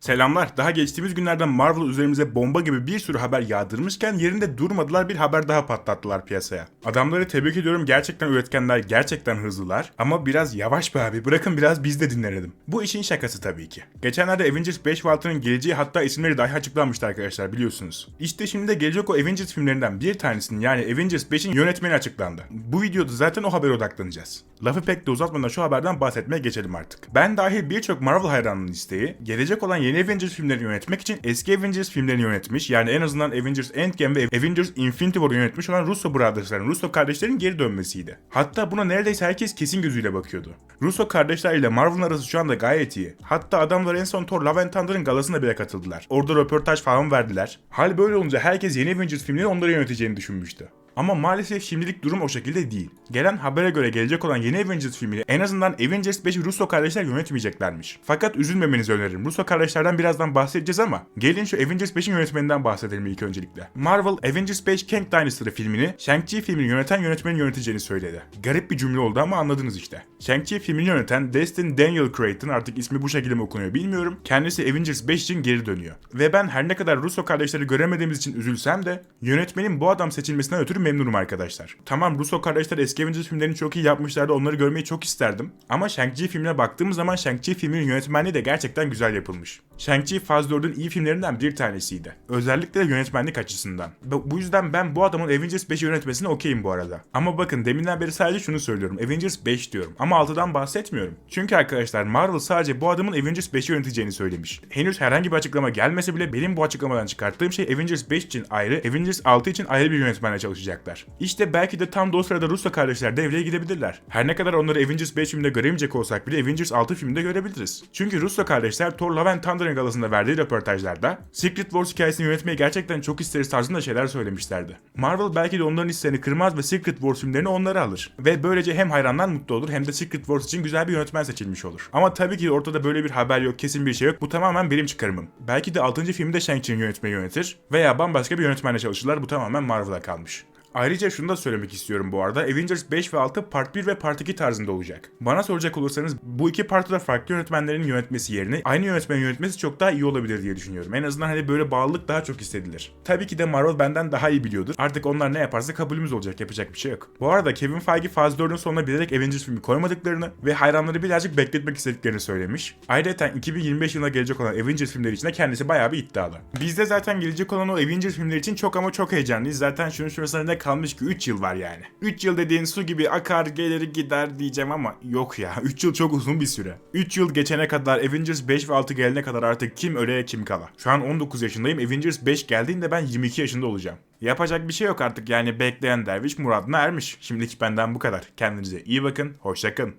Selamlar. Daha geçtiğimiz günlerden Marvel üzerimize bomba gibi bir sürü haber yağdırmışken yerinde durmadılar bir haber daha patlattılar piyasaya. Adamları tebrik ediyorum. Gerçekten üretkenler, gerçekten hızlılar. Ama biraz yavaş be abi. Bırakın biraz biz de dinlenelim. Bu işin şakası tabii ki. Geçenlerde Avengers 5 ve 6'nın geleceği hatta isimleri dahi açıklanmıştı arkadaşlar biliyorsunuz. İşte şimdi de gelecek o Avengers filmlerinden bir tanesinin yani Avengers 5'in yönetmeni açıklandı. Bu videoda zaten o habere odaklanacağız. Lafı pek de uzatmadan şu haberden bahsetmeye geçelim artık. Ben dahil birçok Marvel hayranının isteği gelecek olan yeni Avengers filmlerini yönetmek için eski Avengers filmlerini yönetmiş yani en azından Avengers Endgame ve Avengers Infinity War'u yönetmiş olan Russo Brothers'ların, Russo kardeşlerin geri dönmesiydi. Hatta buna neredeyse herkes kesin gözüyle bakıyordu. Russo kardeşler ile Marvel'ın arası şu anda gayet iyi. Hatta adamlar en son Thor Love and Thunder'ın galasına bile katıldılar. Orada röportaj falan verdiler. Hal böyle olunca herkes yeni Avengers filmleri onları yöneteceğini düşünmüştü. Ama maalesef şimdilik durum o şekilde değil. Gelen habere göre gelecek olan yeni Avengers filmini en azından Avengers 5'i Russo kardeşler yönetmeyeceklermiş. Fakat üzülmemenizi öneririm. Russo kardeşlerden birazdan bahsedeceğiz ama gelin şu Avengers 5'in yönetmeninden bahsedelim ilk öncelikle. Marvel Avengers 5 Kang Dynasty'li filmini Shang-Chi filmini yöneten yönetmenin yöneteceğini söyledi. Garip bir cümle oldu ama anladınız işte. Shang-Chi filmini yöneten Destin Daniel Cretton artık ismi bu şekilde mi okunuyor bilmiyorum. Kendisi Avengers 5 için geri dönüyor. Ve ben her ne kadar Russo kardeşleri göremediğimiz için üzülsem de yönetmenin bu adam seçilmesinden ötürü memnunum arkadaşlar. Tamam Russo kardeşler eski Avengers filmlerini çok iyi yapmışlardı onları görmeyi çok isterdim. Ama Shang-Chi filmine baktığımız zaman Shang-Chi filminin yönetmenliği de gerçekten güzel yapılmış. Shang-Chi Faz 4'ün iyi filmlerinden bir tanesiydi. Özellikle de yönetmenlik açısından. Bu yüzden ben bu adamın Avengers 5'i yönetmesine okeyim bu arada. Ama bakın deminden beri sadece şunu söylüyorum. Avengers 5 diyorum. Ama 6'dan bahsetmiyorum. Çünkü arkadaşlar Marvel sadece bu adamın Avengers 5'i yöneteceğini söylemiş. Henüz herhangi bir açıklama gelmese bile benim bu açıklamadan çıkarttığım şey Avengers 5 için ayrı, Avengers 6 için ayrı bir yönetmenle çalışacaklar. İşte belki de tam da o sırada Russo kardeşler devreye gidebilirler. Her ne kadar onları Avengers 5 filminde göremeyecek olsak bile Avengers 6 filminde görebiliriz. Çünkü Russo kardeşler Thor Love and Thunder'ın galasında verdiği röportajlarda Secret Wars hikayesini yönetmeyi gerçekten çok isteriz tarzında şeyler söylemişlerdi. Marvel belki de onların isteğini kırmaz ve Secret Wars filmlerini onlara alır. Ve böylece hem hayranlar mutlu olur hem de Secret Wars için güzel bir yönetmen seçilmiş olur. Ama tabii ki ortada böyle bir haber yok, kesin bir şey yok. Bu tamamen benim çıkarımım. Belki de 6. filmde Shang-Chi'nin yönetmeyi yönetir veya bambaşka bir yönetmenle çalışırlar. Bu tamamen Marvel'a kalmış. Ayrıca şunu da söylemek istiyorum bu arada. Avengers 5 ve 6 Part 1 ve Part 2 tarzında olacak. Bana soracak olursanız bu iki partı da farklı yönetmenlerin yönetmesi yerine aynı yönetmenin yönetmesi çok daha iyi olabilir diye düşünüyorum. En azından hani böyle bağlılık daha çok hissedilir. Tabii ki de Marvel benden daha iyi biliyordur. Artık onlar ne yaparsa kabulümüz olacak. Yapacak bir şey yok. Bu arada Kevin Feige Faz 4'ün sonuna bilerek Avengers filmi koymadıklarını ve hayranları birazcık bekletmek istediklerini söylemiş. Ayrıca 2025 yılına gelecek olan Avengers filmleri için de kendisi bayağı bir iddialı. Biz de zaten gelecek olan o Avengers filmleri için çok ama çok heyecanlıyız. Zaten şunun şurasında ne kalmış ki 3 yıl var yani. 3 yıl dediğin su gibi akar gelir gider diyeceğim ama yok ya. 3 yıl çok uzun bir süre. 3 yıl geçene kadar Avengers 5 ve 6 gelene kadar artık kim öle kim kala. Şu an 19 yaşındayım. Avengers 5 geldiğinde ben 22 yaşında olacağım. Yapacak bir şey yok artık yani bekleyen derviş muradına ermiş. Şimdilik benden bu kadar. Kendinize iyi bakın. Hoşçakalın.